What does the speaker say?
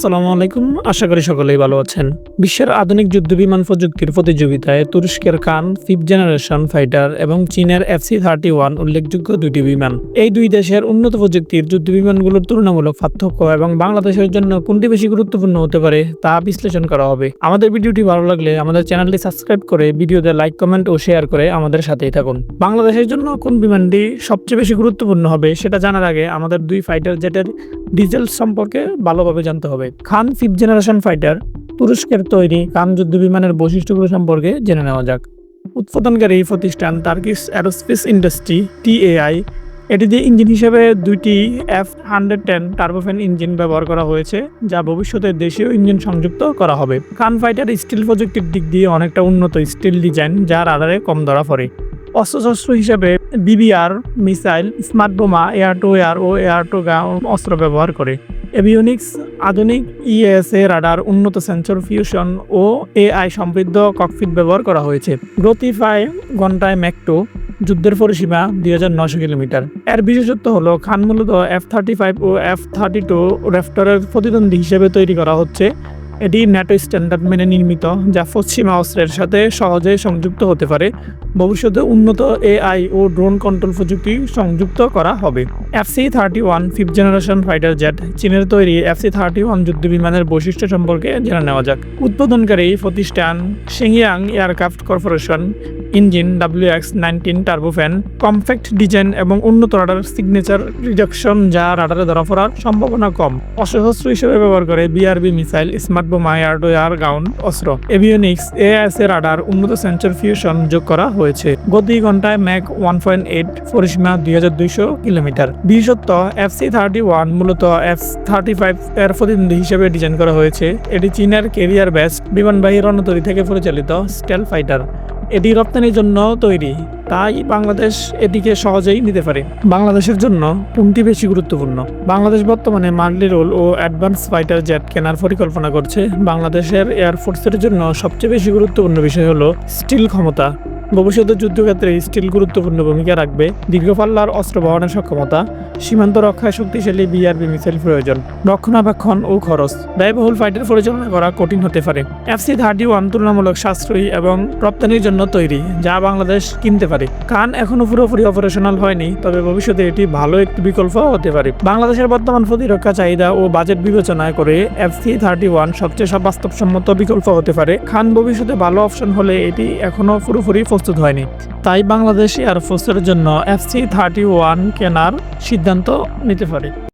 সালামু আলাইকুম। আশা করি সকলেই ভালো আছেন। বিশ্বের আধুনিক যুদ্ধ বিমান প্রযুক্তির প্রতিযোগিতায় তুরস্কের কান, ফিফথ জেনারেশন ফাইটার এবং চীনের এফসি থার্টি ওয়ান উল্লেখযোগ্য দুইটি বিমান। এই দুই দেশের উন্নত প্রযুক্তির যুদ্ধ বিমানগুলোর তুলনামূলক পার্থক্য এবং বাংলাদেশের জন্য কোনটি বেশি গুরুত্বপূর্ণ হতে পারে তা বিশ্লেষণ করা হবে। আমাদের ভিডিওটি ভালো লাগলে আমাদের চ্যানেলটি সাবস্ক্রাইব করে ভিডিওতে লাইক, কমেন্ট ও শেয়ার করে আমাদের সাথেই থাকুন। বাংলাদেশের জন্য কোন বিমানটি সবচেয়ে বেশি গুরুত্বপূর্ণ হবে সেটা জানার আগে আমাদের দুই ফাইটার জেটের ডিজেল সম্পর্কে ভালোভাবে জানতে হবে। খান ফিফথ জেনারেশন ফাইটার, তুরস্কের তৈরি খান যুদ্ধ বিমানের বৈশিষ্ট্যগুলো সম্পর্কে জেনে নেওয়া যাক। উৎপাদনকারী এই প্রতিষ্ঠান টার্কিশ অ্যারোস্পেস ইন্ডাস্ট্রি টিএআই দিয়ে ইঞ্জিন হিসেবে দুইটি F hundred ten turbofan engine ব্যবহার করা হয়েছে, যা ভবিষ্যতে দেশীয় ইঞ্জিন সংযুক্ত করা হবে। খান ফাইটার স্টিল প্রযুক্তির দিক দিয়ে অনেকটা উন্নত স্টিল ডিজাইন যার আধারে কম ধরা পড়ে। অস্ত্রশস্ত্র হিসেবে BVR missile, smart bomb air to air O air to অস্ত্র ব্যবহার করে। এভিওনিক্স, আধুনিক ইএসএ রাডার, উন্নত সেন্সর ফিউশন ও এআই সমৃদ্ধ ককফিট ব্যবহার করা হয়েছে। গতি প্রায় ঘন্টায় ম্যাকটো যুদ্ধের পরিসীমা দুই হাজার নশো কিলোমিটার। এর বিশেষত্ব হল, খান মূলত এফ থার্টি ফাইভ ও এফ থার্টি টু র্যাফটারের প্রতিদ্বন্দ্বী হিসেবে তৈরি করা হচ্ছে। এটি ন্যাটো স্ট্যান্ডার্ড মেনে নির্মিত, যা পশ্চিমা অস্ত্রের সাথে সহজে সংযুক্ত হতে পারে। ভবিষ্যতে উন্নত এআই ও ড্রোন কন্ট্রোল প্রযুক্তি সংযুক্ত করা হবে। FC thirty one fifth generation fighter jet, চীনের তৈরি এফসি থার্টি ওয়ান যুদ্ধ বিমানের বৈশিষ্ট্য সম্পর্কে জেনে নেওয়া যাক। উদ্বোধনকারী প্রতিষ্ঠান Shenyang aircraft corporation engine W X nineteen turbofan, compact design এবং উন্নত রাডার সিগনেচার রিডাকশন যা রাডারে ধরা পড়ার সম্ভাবনা কম। অস্ত্রশস্ত্র হিসেবে ব্যবহার করে বিআরবি মিসাইল, স্মার্ট বোমা এয়ারডো এয়ার গাউন, অস্ত্র, এভিওনিক্স এএস এ রাডার উন্নত সেন্সর ফিউশন যোগ করা হয়েছে। গতি ঘন্টায় ম্যাক ওয়ান পয়েন্ট এইট পরিসীমা দুই হাজার দুইশো কিলোমিটার। বিশেষত্ব এফসি থার্টি ওয়ান মূলত এফ থার্টি ফাইভ এর প্রতিনিধি হিসেবে ডিজাইন করা হয়েছে। এটি চীনের কেরিয়ার বেস্ট বিমানবাহী রণতরী থেকে পরিচালিত স্টেল ফাইটার। এটি রপ্তানির জন্য তৈরি, তাই বাংলাদেশ এটিকে সহজেই নিতে পারে। বাংলাদেশের জন্য কোনটি বেশি গুরুত্বপূর্ণ? বাংলাদেশ বর্তমানে মার্লি রোল ও অ্যাডভান্স ফাইটার জেট কেনার পরিকল্পনা করছে। বাংলাদেশের এয়ারফোর্সের জন্য সবচেয়ে বেশি গুরুত্বপূর্ণ বিষয় হলো স্টিল ক্ষমতা। ভবিষ্যতে যুদ্ধক্ষেত্রে স্টিল গুরুত্বপূর্ণ ভূমিকা রাখবে। দীর্ঘপাল্লার অস্ত্র বহনের সক্ষমতা। সীমান্ত রক্ষায় শক্তিশালী বিআরবি মিসাইল প্রয়োজন। রক্ষণাবেক্ষণ ও খরচ। ব্যয়বহুল ফাইটার পরিচালনা করা কঠিন হতে পারে। এফসি থার্টি ওয়ান তুলনামূলক সাশ্রয়ী এবং রপ্তানির জন্য তৈরি, যা বাংলাদেশ কিনতে পারে। কান এখনও পুরোপুরি অপারেশনাল হয়নি, তবে ভবিষ্যতে এটি ভালো একটি বিকল্প হতে পারে। বাংলাদেশের বর্তমান প্রতিরক্ষা চাহিদা ও বাজেট বিবেচনায় করে এফসি থার্টি ওয়ান সবচেয়ে সব বাস্তবসম্মত বিকল্প হতে পারে। খান ভবিষ্যতে ভালো অপশন হলে এটি এখনও পুরোপুরি প্রস্তুত হয়নি। তাই বাংলাদেশ এয়ারফোর্সের জন্য এফ সি থার্টি ওয়ান কেনার সিদ্ধান্ত নিতে পারে।